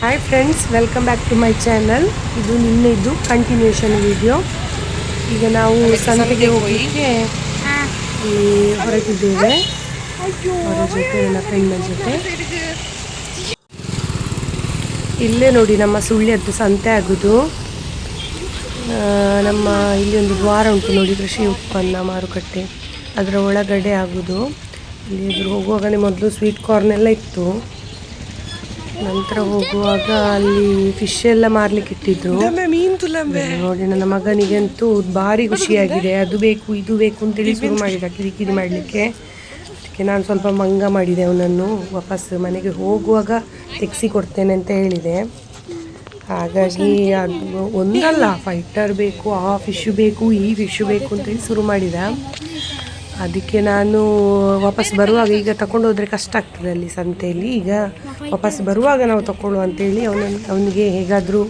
Hi friends welcome back to my channel ಇದು ನಿನ್ನೆದು continuation video ಈಗ ನಾವು ಸಂತೆಗೆ ಹೋಗಲಿಕ್ಕೆ ಹೊರಟಿದ್ದೇವೆ. ಅವರ ಜೊತೆ ನನ್ನ ಫ್ರೆಂಡ್ನ ಜೊತೆ. ಇಲ್ಲೇ ನೋಡಿ ನಮ್ಮ ಸುಳ್ಳ್ಯದ್ದು ಸಂತೆ ಆಗೋದು. ನಮ್ಮ ಇಲ್ಲಿ ಒಂದು ದ್ವಾರ ಉಂಟು ನೋಡಿ ಕೃಷಿ ಉತ್ಪನ್ನ ಮಾರುಕಟ್ಟೆ. ಅದರ ಒಳಗಡೆ ಆಗೋದು. ಇಲ್ಲಿ ಎದುರು ಹೋಗುವಾಗಲೇ ಮೊದಲು ಸ್ವೀಟ್ ಕಾರ್ನೆಲ್ಲ ಇತ್ತು. ನಂತರ ಹೋಗುವಾಗ ಅಲ್ಲಿ ಫಿಶ್ ಎಲ್ಲ ಮಾರ್ಲಿಕ್ಕೆ ಇಟ್ಟಿದ್ರು. ನೋಡಿ ನನ್ನ ಮಗನಿಗಂತೂ ಭಾರಿ ಖುಷಿಯಾಗಿದೆ. ಅದು ಬೇಕು ಇದು ಬೇಕು ಅಂತೇಳಿ ಶುರು ಮಾಡಿದ ಕಿರಿಕಿರಿ ಮಾಡಲಿಕ್ಕೆ. ಅದಕ್ಕೆ ನಾನು ಸ್ವಲ್ಪ ಮಂಗ ಮಾಡಿದೆ ಅವನನ್ನು. ವಾಪಸ್ ಮನೆಗೆ ಹೋಗುವಾಗ ತೆಗ್ಸಿ ಕೊಡ್ತೇನೆ ಅಂತ ಹೇಳಿದೆ. ಹಾಗಾಗಿ ಅದು ಒಂದಲ್ಲ ಫೈಟರ್ ಬೇಕು ಆ ಫಿಶ್ ಬೇಕು ಈ ಫಿಶ್ ಬೇಕು ಅಂತೇಳಿ ಶುರು ಮಾಡಿದ. ಅದಕ್ಕೆ ನಾನು ವಾಪಸ್ ಬರುವಾಗ ಈಗ ತಗೊಂಡು ಹೋದರೆ ಕಷ್ಟ ಆಗ್ತದೆ ಅಲ್ಲಿ ಸಂತೆಯಲ್ಲಿ. ಈಗ ವಾಪಸ್ ಬರುವಾಗ ನಾವು ತಗೊಳ್ಳುವ ಅಂತೇಳಿ ಅವನನ್ನು, ಅವನಿಗೆ ಹೇಗಾದರೂ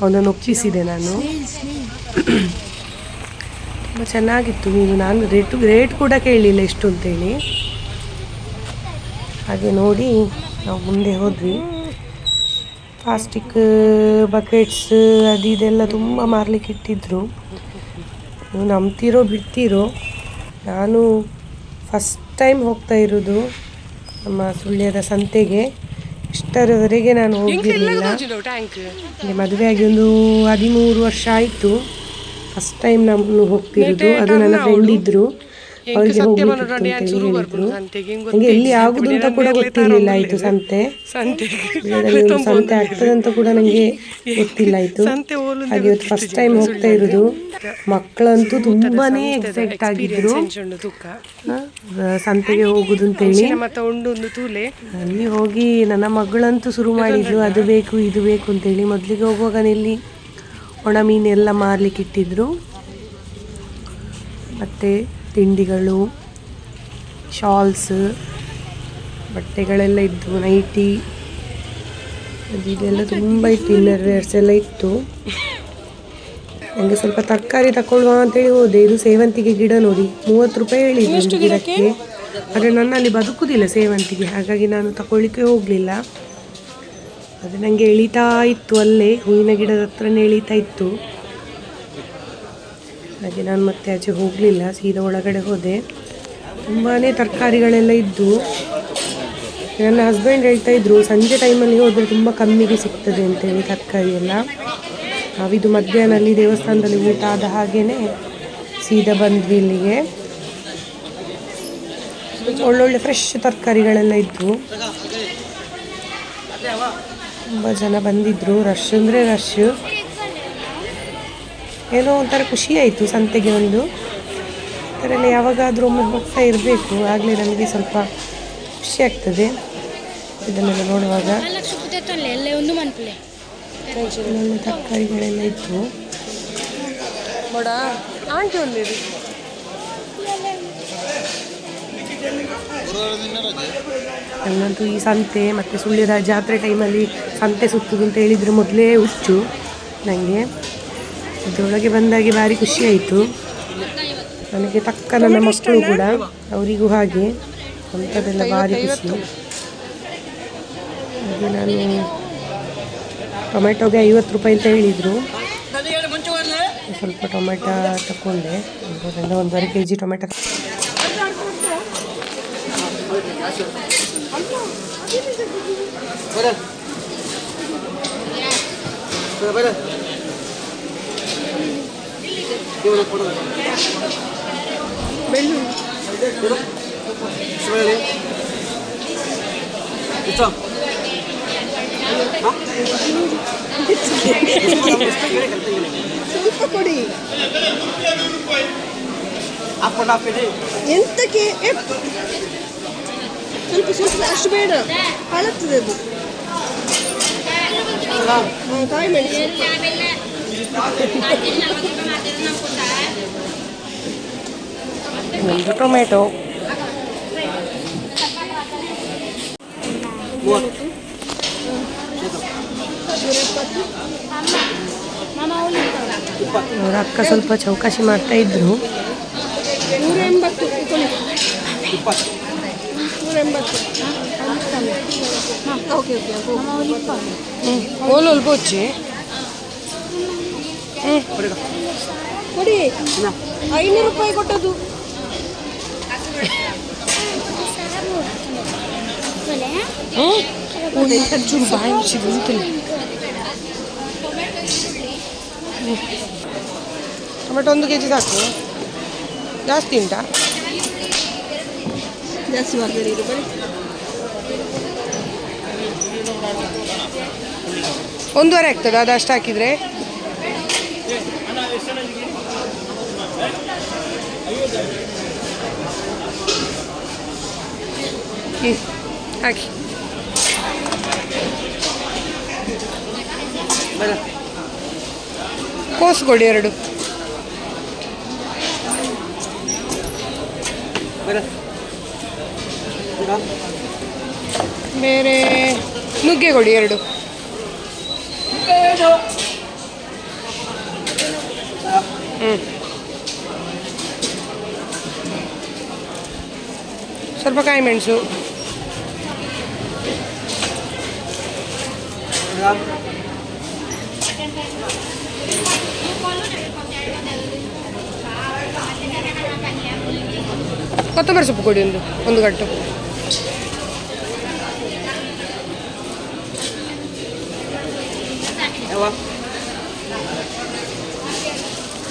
ಅವನನ್ನು ಒಪ್ಪಿಸಿದೆ ನಾನು. ತುಂಬ ಚೆನ್ನಾಗಿತ್ತು ಮೀನು ನಾನು ರೇಟು, ರೇಟ್ ಕೂಡ ಕೇಳಲಿಲ್ಲ ಎಷ್ಟು ಅಂತೇಳಿ. ಹಾಗೆ ನೋಡಿ, ನಾವು ಮುಂದೆ ಹೋದ್ವಿ. ಪ್ಲಾಸ್ಟಿಕ್, ಬಕೆಟ್ಸ್, ಅದು ಇದೆಲ್ಲ ತುಂಬ ಮಾರಲಿಕ್ಕೆ ಇಟ್ಟಿದ್ರು. ನಂಬ್ತಿರೋ, ಬಿಡ್ತೀರೋ. ನಾನು ಫಸ್ಟ್ ಟೈಮ್ ಹೋಗ್ತಾ ಇರೋದು ನಮ್ಮ ಸುಳ್ಯದ ಸಂತೆಗೆ. ಇಷ್ಟರವರೆಗೆ ನಾನು ಹೋಗಿರಲಿಲ್ಲ. ನನಗೆ ಮದುವೆಯಾಗಿ ಒಂದು ಹದಿಮೂರು ವರ್ಷ ಆಯಿತು. ಫಸ್ಟ್ ಟೈಮ್ ನಾನು ಹೋಗ್ತಿರೋದು. ಅದು ನನ್ನ ಫ್ರೆಂಡ್ ಇದ್ರು. ಅವರಿಗೆ ಹೋಗ್ಲಿಕ್ಕೆ ಅಂತ? ಹೇಳಿ ಹೇಳಿದ್ರು. ನನಗೆ ಎಲ್ಲಿ ಆಗುದು ಅಂತ ಕೂಡ ಗೊತ್ತಿರಲಿಲ್ಲ ಆಯ್ತು ಸಂತೆ. ಸಂತೆ ಆಗ್ತದೆ ಅಂತ ಕೂಡ ನನಗೆ ಗೊತ್ತಿಲ್ಲ ಆಯ್ತು. ಹಾಗೆ ಇವತ್ತು ಫಸ್ಟ್ ಟೈಮ್ ಹೋಗ್ತಾ ಇರೋದು. ಮಕ್ಕಳಂತೂ ತುಂಬಾನೇ ಎಕ್ಸೈಟ್ ಆಗಿದ್ರು. ಸಂತೆಗೆ ಹೋಗುದು ಅಂತ ಹೇಳಿ. ಅಲ್ಲಿ ಹೋಗಿ ನನ್ನ ಮಗಳಂತೂ ಶುರು ಮಾಡಿದ್ಲು. ಅದು ಬೇಕು ಇದು ಬೇಕು ಅಂತ ಹೇಳಿ ಮೊದಲಿಗೆ ಹೋಗುವಾಗ ಇಲ್ಲಿ ಒಣ ಮೀನೆಲ್ಲ ಮಾರ್ಲಿಕ್ಕೆ ಇಟ್ಟಿದ್ರು. ಮತ್ತು ತಿಂಡಿಗಳು ಶಾಲ್ಸ್ ಬಟ್ಟೆಗಳೆಲ್ಲ ಇದ್ದು ನೈಟಿ ಅದು ಇದೆಲ್ಲ ತುಂಬ ಇತ್ತು ಇನ್ನರ್ ವೇರ್ಸ್ ಎಲ್ಲ ಇತ್ತು. ನನಗೆ ಸ್ವಲ್ಪ ತರಕಾರಿ ತಗೊಳ್ಳುವ ಅಂತೇಳಿ ಹೋದೆ. ಇದು ಸೇವಂತಿಗೆ ಗಿಡ ನೋಡಿ ಮೂವತ್ತು ರೂಪಾಯಿ ಹೇಳಿದ್ರು ಗಿಡಕ್ಕೆ. ಆದರೆ ನನ್ನಲ್ಲಿ ಬದುಕುದಿಲ್ಲ ಸೇವಂತಿಗೆ ಹಾಗಾಗಿ ನಾನು ತಗೊಳ್ಳಿಕ್ಕೆ ಹೋಗಲಿಲ್ಲ. ಅದು ನನಗೆ ಎಳಿತಾ ಇತ್ತು ಅಲ್ಲೇ ಹೂವಿನ ಗಿಡದ ಹತ್ರನೇ ಎಳಿತಾ ಇತ್ತು. ಹಾಗೆ ನಾನು ಮತ್ತೆ ಆಚೆ ಹೋಗಲಿಲ್ಲ, ಸೀದಾ ಒಳಗಡೆ ಹೋದೆ. ತುಂಬಾ ತರಕಾರಿಗಳೆಲ್ಲ ಇದ್ದು, ನನ್ನ ಹಸ್ಬೆಂಡ್ ಹೇಳ್ತಾ ಇದ್ರು, ಸಂಜೆ ಟೈಮಲ್ಲಿ ಹೋದರೆ ತುಂಬ ಕಮ್ಮಿಗೆ ಸಿಗ್ತದೆ ಅಂತೇಳಿ ತರಕಾರಿ ಎಲ್ಲ. ನಾವಿದು ಮಧ್ಯಾಹ್ನ ಅಲ್ಲಿ ದೇವಸ್ಥಾನದಲ್ಲಿ ಊಟ ಆದ ಹಾಗೇ ಸೀದಾ ಬಂದ್ವಿ ಇಲ್ಲಿಗೆ. ಒಳ್ಳೊಳ್ಳೆ ಫ್ರೆಶ್ ತರಕಾರಿಗಳೆಲ್ಲ ಇದ್ದವು ತುಂಬ ಜನ ಬಂದಿದ್ರು ರಶ್ ಅಂದರೆ ರಶ್ ಏನೋ ಒಂಥರ ಖುಷಿ ಆಯಿತು ಸಂತೆಗೆ ಒಂದು. ಅದರಲ್ಲಿ ಯಾವಾಗಾದರೂ ಒಮ್ಮೆ ಹೋಗ್ತಾ ಇರಬೇಕು. ಆಗಲೇ ನನಗೆ ಸ್ವಲ್ಪ ಖುಷಿ ಆಗ್ತದೆ. ಇದನ್ನೆಲ್ಲ ನೋಡುವಾಗ. ತರಕಾರಿಗಳೆಲ್ಲ ಇತ್ತು. ಆಂಟಿ ನನ್ನಂತೂ ಈ ಸಂತೆ ಮತ್ತು ಸುಳ್ಯದ ಜಾತ್ರೆ ಟೈಮಲ್ಲಿ ಸಂತೆ ಸುತ್ತುದು ಅಂತ ಹೇಳಿದರೆ ಮೊದಲೇ ಹುಚ್ಚು ನನಗೆ ಇದರೊಳಗೆ ಬಂದಾಗೆ ಭಾರಿ ಖುಷಿ ಆಯಿತು. ನನಗೆ ತಕ್ಕ ನನ್ನ ಮಕ್ಕಳು ಕೂಡ ಅವರಿಗೂ ಹಾಗೆ ಅಂಥದ್ದೆಲ್ಲ ಭಾರಿ ಖುಷಿ. ಹಾಗೆ ನಾನು ಟೊಮೆಟೊಗೆ ಐವತ್ತು ರೂಪಾಯಿ ಅಂತ ಹೇಳಿದರು. ಸ್ವಲ್ಪ ಟೊಮೆಟೊ ತಗೊಂಡೆ ಅದರಿಂದ ಒಂದೂವರೆ ಕೆ ಜಿ ಟೊಮೆಟೊ ಸ್ವಲ್ಪ ಕೊಡಿ ಎಂತಕ್ಕೆ? ಎ- ಸ್ವಲ್ಪ ಸ್ವಲ್ಪ ಅಷ್ಟು ಬೇಡ. ಹಾಳಾಗ್ತದೆ ಅದು. ಹಾಂ ಕಾಯಿ ಮೆಣಸು ಒಂದು ಟೊಮೆಟೊ ಅವ್ರ ಅಕ್ಕ ಸ್ವಲ್ಪ ಚೌಕಾಶಿ ಮಾಡ್ತಾ ಇದ್ರು ನೂರ ಎಂಬತ್ತು ತಗೊಳ್ಳಿ ನೂರ ಎಂಬತ್ತು ಓಕೆ ಓಕೆ ಹ್ಞೂ ಕೊಡಿ. ಐನೂರು ರೂಪಾಯಿ ಕೊಟ್ಟದು ಬಾಯಿ ಟೊಮೆಟೊ ಒಂದು ಕೆ ಜಿ ಸಾಕು. ಜಾಸ್ತಿ ಉಂಟಾ? ಜಾಸ್ತಿ ಒಂದೂವರೆ ಆಗ್ತದಾ ಅದು ಅಷ್ಟು ಹಾಕಿದರೆ? ಹಾಕಿ ಕೋಸು ಕೊಡಿ ಎರಡು. ಬೇರೆ ನುಗ್ಗೆ ಕೊಡಿ ಎರಡು ಹ್ಞೂ ಸ್ವಲ್ಪ ಕಾಯಿ ಮೆಣಸು. ಕೊತ್ತಂಬರಿ ಸೊಪ್ಪು ಕೊಡಿ ಒಂದು ಒಂದು ಗಂಟು.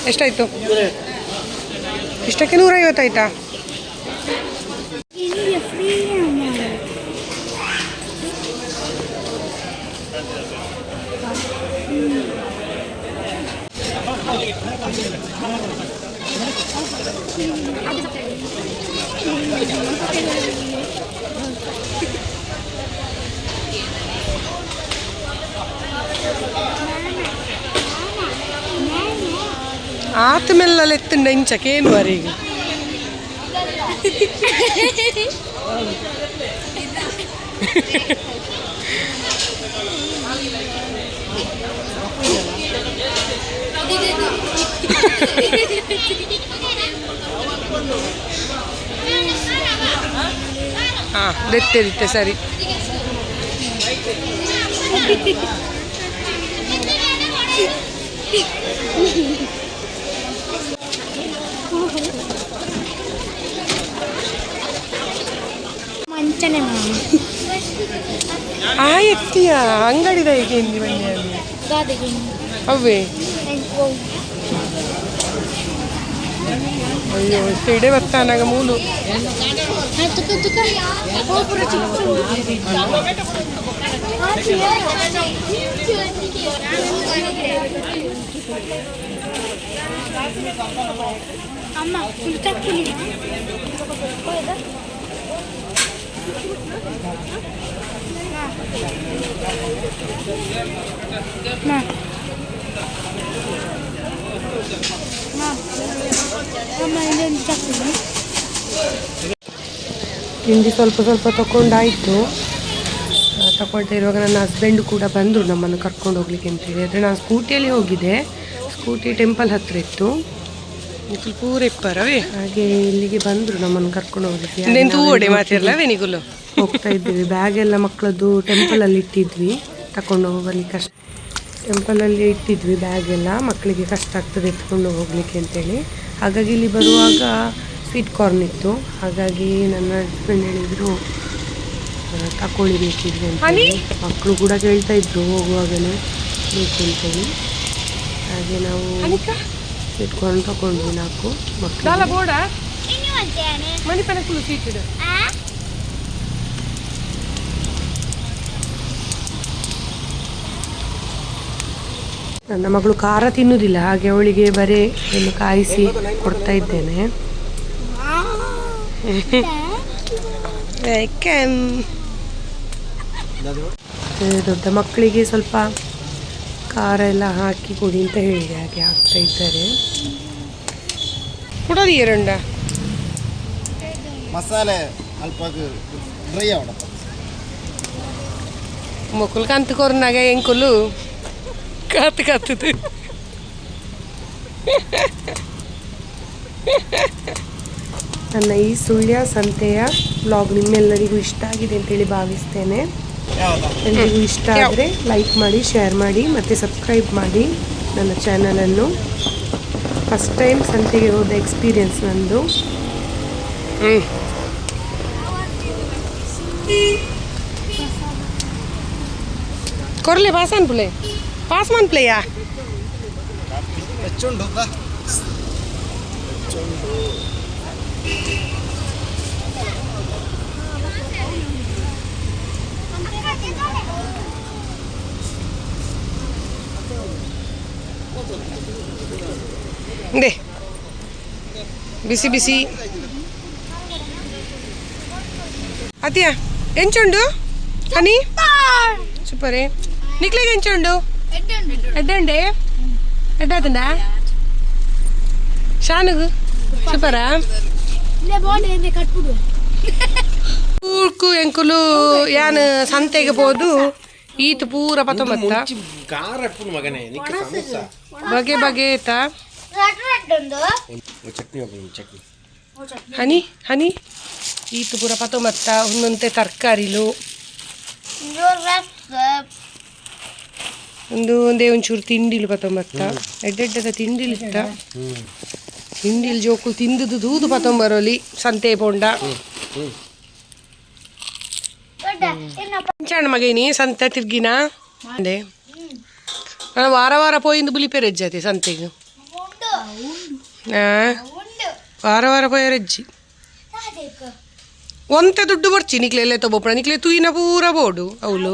ಎಷ್ಟಾಯ್ತು? ಇಷ್ಟಕ್ಕೆ ನೂರೈವತ್ತಾಯ್ತಾ ಆತ ಮೇಲೆ ಎತ್ತಂಡ ಇಂಚಕೇನು ವರೆಗೆ ಹಾಂ ದೆತ್ತೆ ದಿತ್ತೆ ಸರಿ. ಮಂಚನೆ ಆ ಎತ್ತಿಯ ಅಂಗಡಿದ ಹೇಗೆ ಅವೇ. అయ్యో స్టేడే వస్తానాక మూలు అమ్మ చక్కని నా ತಿಂಡಿ ಸ್ವಲ್ಪ ಸ್ವಲ್ಪ ತಗೊಂಡಾಯಿತು ತಗೊಳ್ತಾ ಇರುವಾಗ ನನ್ನ ಹಸ್ಬೆಂಡ್ ಕೂಡ ಬಂದರು ನಮ್ಮನ್ನು ಕರ್ಕೊಂಡು ಹೋಗ್ಲಿಕ್ಕೆ ಅಂತೇಳಿ ಆದರೆ ನಾನು ಸ್ಕೂಟಿಯಲ್ಲಿ ಹೋಗಿದ್ದೆ. ಸ್ಕೂಟಿ ಟೆಂಪಲ್ ಹತ್ರ ಇತ್ತು. ಪೂರ ಇಪ್ಪರವೇ? ಹಾಗೆ ಇಲ್ಲಿಗೆ ಬಂದರು ನಮ್ಮನ್ನು ಕರ್ಕೊಂಡು ಹೋಗ್ಲಿಕ್ಕೆ. ಹೋಗ್ತಾ ಇದ್ದೀವಿ. ಬ್ಯಾಗ್ ಎಲ್ಲ ಮಕ್ಕಳದ್ದು ಟೆಂಪಲಲ್ಲಿ ಇಟ್ಟಿದ್ವಿ. ತಗೊಂಡು ಹೋಗಲಿಕ್ಕೆ ಕಷ್ಟ ಟೆಂಪಲಲ್ಲಿ ಇಟ್ಟಿದ್ವಿ ಬ್ಯಾಗ್ ಎಲ್ಲ. ಮಕ್ಕಳಿಗೆ ಕಷ್ಟ ಆಗ್ತದೆ ಎತ್ಕೊಂಡು ಹೋಗ್ಲಿಕ್ಕೆ ಅಂತೇಳಿ. ಹಾಗಾಗಿ ಇಲ್ಲಿ ಬರುವಾಗ ಸ್ವೀಟ್ ಕಾರ್ನ್ ಇತ್ತು. ಹಾಗಾಗಿ ನನ್ನ ಹಸ್ಬೆಂಡ್ ಹೇಳಿದ್ರು ತಕೊಳ್ಳಿ ಬೇಕಿದ್ರು ಅಂತ ಮಕ್ಕಳು ಕೂಡ ಕೇಳ್ತಾ ಇದ್ರು ಹೋಗುವಾಗಲೇ ಬೇಕು ಅಂತೇಳಿ. ಹಾಗೆ ನಾವು ಸ್ವೀಟ್ ಕಾರ್ನ್ ತಗೊಂಡ್ವಿ ನಾಲ್ಕು ಮಕ್ಕಳು ನನ್ನ ಮಗಳು ಖಾರ ತಿನ್ನುವುದಿಲ್ಲ ಹಾಗೆ ಅವಳಿಗೆ ಬರೀ ಒಂದು ಕಾಯಿಸಿ ಕೊಡ್ತಾ ಇದ್ದೇನೆ. ದೊಡ್ಡ ಮಕ್ಕಳಿಗೆ ಸ್ವಲ್ಪ ಖಾರ ಎಲ್ಲ ಹಾಕಿ ಕೊಡಿ ಅಂತ ಹೇಳಿದೆ ಹಾಗೆ ಹಾಕ್ತಾ ಇದ್ದಾರೆ. ಕುಡೋದು ಮಸಾಲೆ ಅಲ್ಪ ಡ್ರೈ ಆವಡ ಮೊಕ್ಕಲು ಕಂತು ಕೊರ್ನಾಗ ಎಂಕುಲು ಕಾತು காத்துது ನನ್ನ ಈ ಸುಳ್ಯ ಸಂತೆಯ ಬ್ಲಾಗ್ ನಿಮ್ಮೆಲ್ಲರಿಗೂ ಇಷ್ಟ ಆಗಿದೆ ಅಂತೇಳಿ ಭಾವಿಸ್ತೇನೆ. ಎಲ್ಲರಿಗೂ ಇಷ್ಟ ಆದರೆ ಲೈಕ್ ಮಾಡಿ ಶೇರ್ ಮಾಡಿ ಮತ್ತು ಸಬ್ಸ್ಕ್ರೈಬ್ ಮಾಡಿ ನನ್ನ ಚಾನಲನ್ನು ಫಸ್ಟ್ ಟೈಮ್ ಸಂತೆಗೆ ಹೋದ ಎಕ್ಸ್ಪೀರಿಯನ್ಸ್ ನಂದು. ಹ್ಞೂ ಕೊರ್ಲೆ ಪಾಸ್ ಅನ್ಪುಲೆ pas man play ya. Pecundu kah? Pecundu. Deh. Bisi-bisi. Atia, ya. enchondo? Ani? Super. Super eh. Nikle enchondo? ಎಂಚುಂಡು ಎಡ್ಡಂಡೆ ಎಡ್ಡಾತಂಡ ಶಾನುಗು ಸೂಪರಾ ಇಲ್ಲೇ ಬೋಂಡಿ ಎಂದೆ ಕಟ್ಬಿಡು ಊರ್ಕು ಎಂಕುಲು ಯಾನ್ ಸಂತೆಗೆ ಹೋದು ಈತ್ ಪೂರ ಪತ್ತೊಂಬತ್ತ ಖಾರ ಅಪ್ಪನ ಮಗನೇ ನಿಕ್ಕ ಸಮೋಸ ಬಗೆ ಬಗೆ ಐತ ಒಂದು ಚಟ್ನಿ ಒಬ್ಬ ಚಟ್ನಿ ಹನಿ ಹನಿ ಈತ್ ಪೂರ ಪತ್ತೊಂಬತ್ತ ಒಂದೊಂತೆ ತರಕಾರಿಲು ಒಂದು ಒಂದೇ ಒಂಚೂರು ತಿಂಡಿಲು ಪತ್ತೊಂಬತ್ತ ಎಡ್ಡೆಡ್ಡದ ತಿಂಡಿಲು ಇತ್ತ ತಿಂಡಿಲ್ ಜೋಕುಲು ತಿಂದುದು ದೂದು ಪತ್ತೊಂಬರೋಲಿ ಸಂತೆ ಪೋಂಡ ಇಂಚಾಣ ಮಗೇನಿ ಸಂತೆ ತಿರ್ಗಿನ ಅಂದೆ ನಾನು ವಾರ ವಾರ ಪೋಯಿಂದು ಬುಲಿಪೆ ರಜ್ಜತಿ ಸಂತೆಗೆ ಆ, ವಾರ ವಾರ ಪೋಯ ರಜ್ಜಿ ಒಂತೆ ದುಡ್ಡು ಬರ್ಚಿ ನಿಕ್ಲೆ ಎಲ್ಲ ತಗೋಪಣ ನಿಕ್ಲೆ ತೂಯಿನ ಪೂರ ಬೋಡು ಅವಳು